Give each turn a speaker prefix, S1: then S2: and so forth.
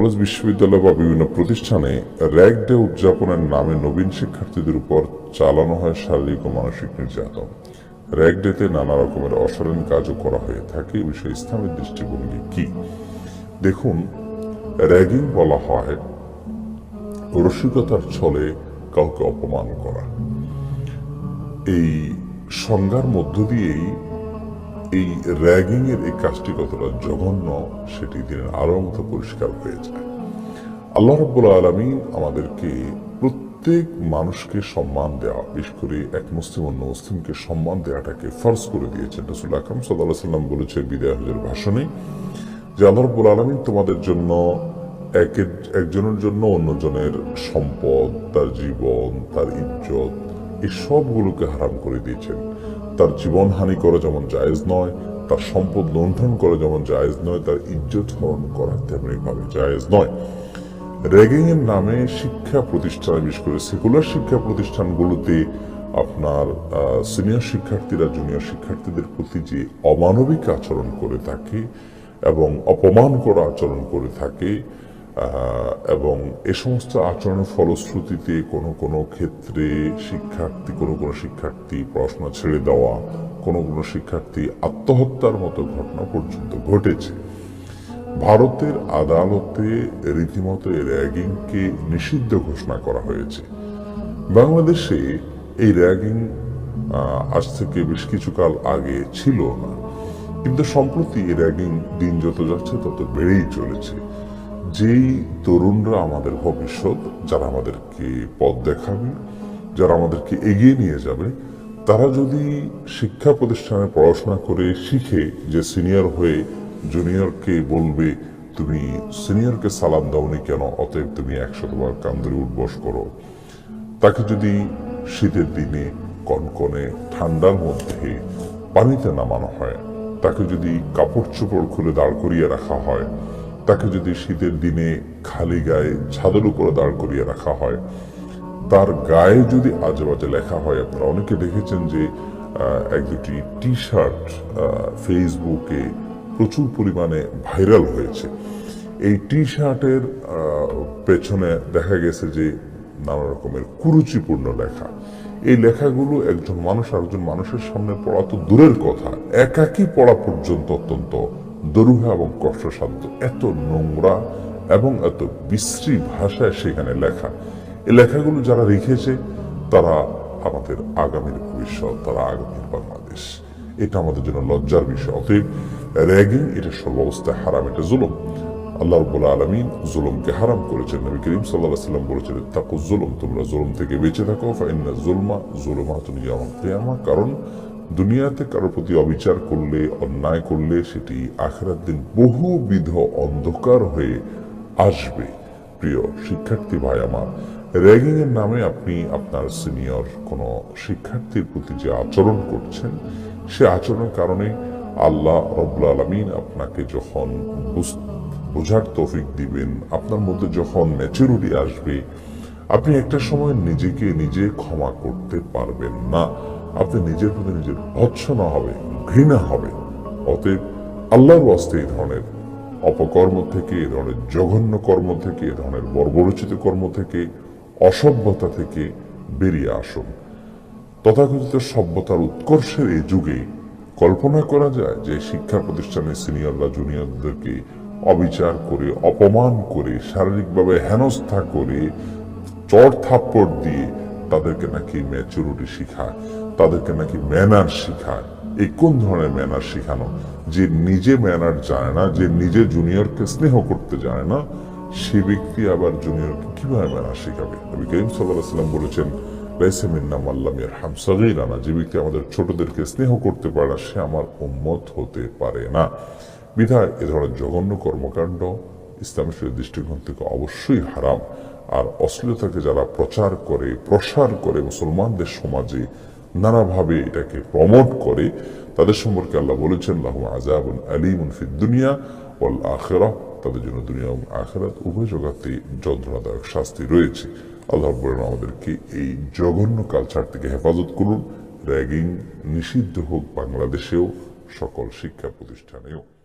S1: College বিশ্ববিদ্যালয় বা বিভিন্ন প্রতিষ্ঠানে র্যাগ ডে উদযাপনের নামে নবীন শিক্ষার্থীদের উপর চালানো হয় শারীরিক ও মানসিক নির্যাতন। র্যাগ ডেতে নানা রকমের অসাধারণ কাজও করা হয়ে থাকে। বিষয়ে ইসলামের দৃষ্টিভঙ্গি কি? দেখুন, র্যাগিং বলা হয় রসিকতার ছলে কাউকে অপমান করা। এই সংজ্ঞার মধ্য দিয়েই এই র্যাগিং এর এই কাজটি কতটা জঘন্য, সেটি দিনের আরও মতো পরিষ্কার হয়ে যায়। আল্লাহ রব্বুল আলমিন আমাদেরকে প্রত্যেক মানুষকে সম্মান দেওয়া বিশেষ করে এক মুসলিম অন্য মুসলিমকে সম্মান দেওয়াটাকে ফরজ করে দিয়েছেন। রসুল আকরম সাল্লাহ সাল্লাম বলেছেন বিদায় হজের ভাষণে যে, আল্লাহ রব্বুল আলমিন তোমাদের জন্য একের একজনের জন্য অন্যজনের সম্পদ, তার জীবন, তার ইজ্জত এই সবগুলোকে হারাম করে দিয়েছেন। তার জীবন হানি করা যেমন জায়েজ নয়, তার সম্পদ লুণ্ঠন করা যেমন জায়েজ নয়, তার ইজ্জত হরণ করা তেমনি ভাবে জায়েজ নয়। র্যাগিং এর নামে শিক্ষা প্রতিষ্ঠান বিশেষ করে সেকুলার শিক্ষা প্রতিষ্ঠানগুলোতে আপনার সিনিয়র শিক্ষার্থীরা, জুনিয়র শিক্ষার্থীদের প্রতি যে অমানবিক আচরণ করে থাকে এবং অপমান করা আচরণ করে থাকে এবং এ সমস্ত আচরণের ফলশ্রুতিতে কোনো কোনো ক্ষেত্রে শিক্ষার্থী, কোনো কোনো শিক্ষার্থী পড়াশোনা ছেড়ে দেওয়া, কোনো কোনো শিক্ষার্থী আত্মহত্যার মতো ঘটনা পর্যন্ত ঘটেছে। ভারতের আদালতে রীতিমতো র্যাগিংকে নিষিদ্ধ ঘোষণা করা হয়েছে। বাংলাদেশে এই র্যাগিং আজ থেকে বেশ কিছুকাল আগে ছিল না। কিন্তু সম্প্রতি র্যাগিং দিন যত যাচ্ছে তত বেড়েই চলেছে। যেই তরুণরা আমাদের ভবিষ্যৎ, যারা আমাদেরকে পথ দেখাবে, যারা আমাদেরকে এগিয়ে নিয়ে যাবে, তারা যদি শিক্ষা প্রতিষ্ঠানে পড়াশোনা করে শিখে যে সিনিয়র হয়ে জুনিয়রকে বলবে, তুমি সিনিয়রকে সালাম দাওনি কেন? অতএব তুমি একশতবার কান্দরে উঠবস করো। তাকে যদি শীতের দিনে কনকনে ঠান্ডার মধ্যে পানিতে নামানো হয়, তাকে যদি কাপড় চোপড় খুলে দাঁড় করিয়ে রাখা হয় তাকে যদি শীতের দিনে খালি গায়ে ছাদের উপরে দাঁড় করিয়ে রাখা হয়, তার গায়ে যদি আজে বাজে লেখা হয়, আপনারা অনেকে দেখেছেন যে এক দুটি টি শার্ট ফেসবুকে প্রচুর পরিমাণে ভাইরাল হয়েছে। এই টি শার্টের পেছনে দেখা গেছে যে, নানা রকমের কুরুচিপূর্ণ লেখা। এই লেখাগুলো একজন মানুষ আরেকজন মানুষের সামনে পড়া তো দূরের কথা। একাকী পড়া পর্যন্ত অত্যন্ত দরুহা এবং কষ্টসাধ্য এত নোংরা এবং এত বিশ্রী ভাষায় সেখানে লেখা। এই লেখাগুলো যারা লিখেছে তারা আমাদের আগামীর ভবিষ্যৎ, তারা আগামীর বাংলাদেশ। এটা আমাদের জন্য লজ্জার বিষয়। অতএব র্যাগিং এটা সর্বাবস্থায় হারাম, এটা জুলুম। আল্লাহ রব্বুল আলমিন জুলুমকে হারাম করেছেন। নবী করিম সাল্লাহ সাল্লাম বলেছেন তাকু জুলুম, তোমরা জুলুম থেকে বেঁচে থাকো, ফাইন্না জুলমা জুলুমা তুমি কারণ দুনিয়াতে কারোর প্রতি অবিচার করলে, অন্যায় করলে সেটি আখেরার দিন বহুবিধ অন্ধকার হয়ে আসবে। প্রিয় শিক্ষার্থী ভাই আমার র্যাগিং এর নামে আপনি আপনার সিনিয়র কোনো শিক্ষার্থীর প্রতি যে আচরণ করছেন, সে আচরণের কারণে আল্লাহ রব্বুল আলমিন আপনাকে যখন বুঝ- বোঝার তৌফিক দিবেন, আপনার মধ্যে যখন ম্যাচুরিটি আসবে, আপনি একটা সময় নিজেকে নিজে ক্ষমা করতে পারবেন না। আপনি নিজের প্রতি নিজের ভৎসনা হবে, ঘৃণা হবে। অতএব আল্লাহর ওয়াস্তে এই ধরনের অপকর্ম থেকে এ ধরনের জঘন্য কর্ম থেকে এ ধরনের বর্বরচিত কর্ম থেকে, অসভ্যতা থেকে বেরিয়ে আসুন। তথাকথিত সভ্যতার উৎকর্ষের এই যুগে কল্পনা করা যায় যে শিক্ষা প্রতিষ্ঠানের সিনিয়ররা জুনিয়রদেরকে অবিচার করে, অপমান করে, শারীরিকভাবে হেনস্থা করে চড় থাপ্পড় দিয়ে তাদেরকে নাকি ম্যাচুরিটি শিখায়। তাদেরকে নাকি ম্যানার শিখায়। এই কোন ধরনের ম্যানার শিখানো? যে নিজে ম্যানার জানে না, যে নিজে জুনিয়রকে স্নেহ করতে জানে না, সে ব্যক্তি আবার জুনিয়রকে কীভাবে ম্যানার শিখাবে? সাল্লাম বলেছেন যে ব্যক্তি আমাদের ছোটদেরকে স্নেহ করতে পারে, সে আমার হতে পারে না। বিধায় এ ধরনের জঘন্য কর্মকাণ্ড ইসলামের দৃষ্টিকোণ থেকে অবশ্যই হারাম। আর অশ্লীলতাকে যারা প্রচার করে, প্রসার করে মুসলমানদের সমাজে নানাভাবে এটাকে প্রমোট করে, তাদের সম্পর্কে আল্লাহ বলেছেন, লাহু আজাবুন আলিমুন ফিদ দুনিয়া ওয়াল আখেরা তাদের জন্য দুনিয়া এবং আখেরাত উভয় জগতে যন্ত্রণাদায়ক শাস্তি রয়েছে। আল্লাহ বলেন আমাদেরকে এই জঘন্য কালচার থেকে হেফাজত করুন। র্যাগিং নিষিদ্ধ হোক বাংলাদেশেও, সকল শিক্ষা প্রতিষ্ঠানেও।